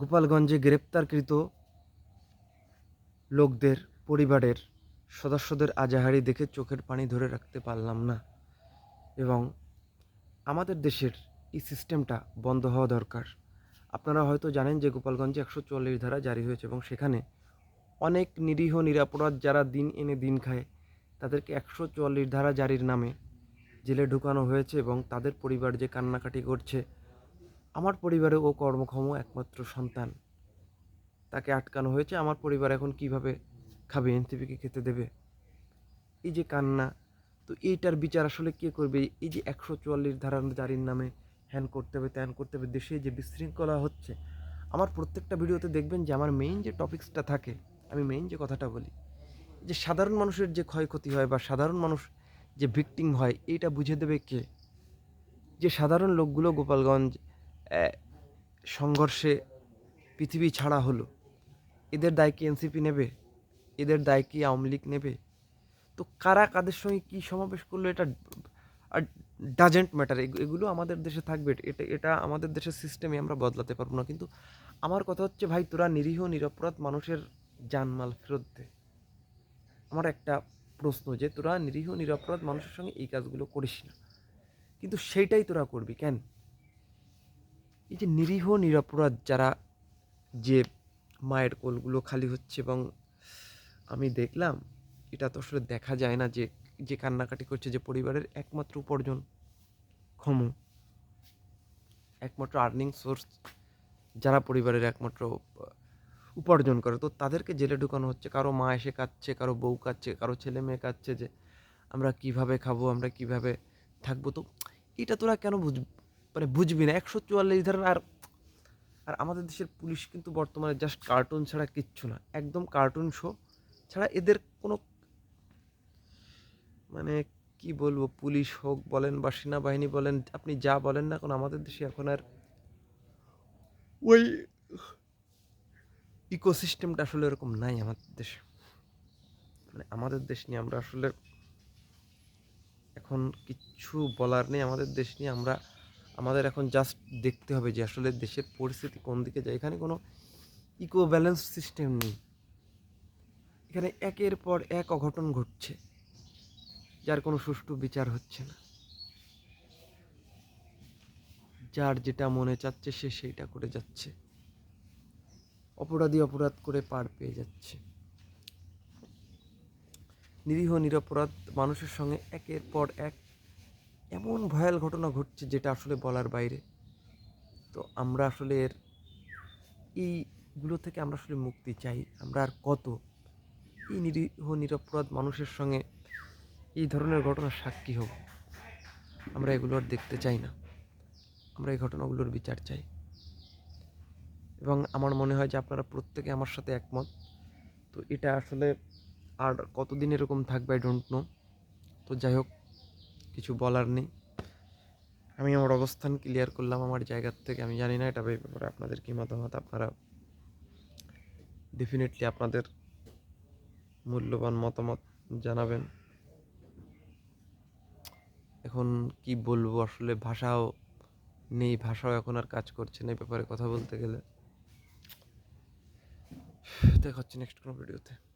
গোপালগঞ্জে গ্রেপ্তারকৃত লোকদের, পরিবারের সদস্যদের আজাহারি দেখে চোখের পানি ধরে রাখতে পারলাম না এবং আমাদের দেশের এই সিস্টেমটা বন্ধ হওয়া দরকার। আপনারা হয়তো জানেন যে গোপালগঞ্জে একশো চুয়াল্লিশ ধারা জারি হয়েছে এবং সেখানে অনেক নিরীহ, নিরাপরাধ যারা দিন এনে দিন খায়, তাদেরকে একশো চুয়াল্লিশ ধারা জারির নামে জেলে ঢুকানো হয়েছে এবং তাদের পরিবার যে কান্নাকাটি করছে আমার পরিবারে ও কর্মক্ষম একমাত্র সন্তান। তাকে আটকানো হয়েছে, আমার পরিবার এখন কীভাবে খাবে, এনসিপিকে খেতে দেবে? এই যে কান্না, তো এইটার বিচার আসলে কে করবে? এই যে একশো চুয়াল্লিশ ধারা জারির নামে হ্যান করতে হবে, ত্যান করতে হবে, দেশে যে বিশৃঙ্খলা হচ্ছে, আমার প্রত্যেকটা ভিডিওতে দেখবেন যে আমার মেইন যে টপিক্সটা থাকে, আমি মেইন যে কথাটা বলি যে সাধারণ মানুষের যে ক্ষয়ক্ষতি হয় বা সাধারণ মানুষ যে ভিকটিম হয়, এইটা বুঝে দেবে কে? যে সাধারণ লোকগুলো গোপালগঞ্জ সংঘর্ষে পৃথিবী ছাড়া হলো। এদের দায় কি এনসিপি নেবে? এদের দায় কি আওয়ামী লীগ নেবে? তো কারা কাদের সঙ্গে কী সমাবেশ করল এটা আর ডাজেন্ট ম্যাটার এগুলো আমাদের দেশে থাকবে। এটা এটা আমাদের দেশের সিস্টেমে আমরা বদলাতে পারব না। কিন্তু আমার কথা হচ্ছে, ভাই, তোরা নিরীহ, নিরপরাধ মানুষের জানমাল ফেরত দে। আমার একটা প্রশ্ন যে, তোরা নিরীহ, নিরপরাধ মানুষের সঙ্গে এই কাজগুলো করিস না। কিন্তু সেইটাই তোরা করবি। কেন? এই যে নিরীহ, নিরপরাধ যারা যে মায়ের কোলগুলো খালি হচ্ছে এবং আমি দেখলাম, এটা তো আসলে দেখা যায় না যে যে কান্নাকাটি করছে যে পরিবারের একমাত্র উপার্জন ক্ষম। একমাত্র আর্নিং সোর্স যারা পরিবারের একমাত্র উপার্জন করে। তো তাদেরকে জেলে ঢুকানো হচ্ছে। কারও মা এসে কাচ্ছে কারও বউ কাচ্ছে কারও ছেলে মেয়ে কাচ্ছে যে, আমরা কীভাবে খাব? আমরা কীভাবে থাকব? তো এটা তোরা কেন মানে বুঝবি না, একশো চুয়াল্লিশ ধারার আর আর আমাদের দেশের পুলিশ কিন্তু বর্তমানে জাস্ট কার্টুন ছাড়া কিচ্ছু না, একদম কার্টুন শো ছাড়া এদের কোনো মানে কি বলব, পুলিশ হোক বলেন বা সেনাবাহিনী বলেন, আপনি যা বলেন না এখন আমাদের দেশে এখন আর ওই ইকোসিস্টেমটা আসলে এরকম নাই আমাদের দেশে। মানে আমাদের দেশ নিয়ে আমরা আসলে এখন কিচ্ছু বলার নেই, আমাদের দেশ নিয়ে আমরা আমাদের এখন জাস্ট দেখতে হবে যে আসলে দেশের পরিস্থিতি কোন দিকে যায়। এখানে কোনো ইকো ব্যালেন্স সিস্টেম নেই। এখানে একের পর এক অঘটন ঘটছে, যার কোনো সুষ্ঠু বিচার হচ্ছে না। যার যেটা মনে চাচ্ছে সে সেইটা করে যাচ্ছে। অপরাধী অপরাধ করে পার পেয়ে যাচ্ছে। নিরীহ, নিরপরাধ মানুষের সঙ্গে একের পর এক এমন ভয়াল ঘটনা ঘটছে যেটা আসলে বলার বাইরে। তো আমরা আসলে এর এইগুলো থেকে আমরা আসলে মুক্তি চাই। আমরা আর কত? এই নিরীহ, নিরপরাধ মানুষের সঙ্গে এই ধরনের ঘটনার সাক্ষী হব। আমরা এগুলো আর দেখতে চাই না। আমরা এই ঘটনাগুলোর বিচার চাই। এবং আমার মনে হয় যে আপনারা প্রত্যেকে আমার সাথে একমত। তো এটা আসলে আর কতদিন এরকম থাকবে আই ডোন্ট নো তো যাই হোক কিছু বলার নেই। আমি আমার অবস্থান ক্লিয়ার করলাম আমার জায়গার থেকে। আমি জানি না এটা ব্যাপারে আপনাদের কী মতামত। আপনারা ডেফিনেটলি আপনাদের মূল্যবান মতামত জানাবেন। এখন কি বলব? আসলে ভাষাও নেই, ভাষাও এখন আর কাজ করছে না এই ব্যাপারে কথা বলতে গেলে। দেখা হচ্ছে নেক্সট কোনো ভিডিওতে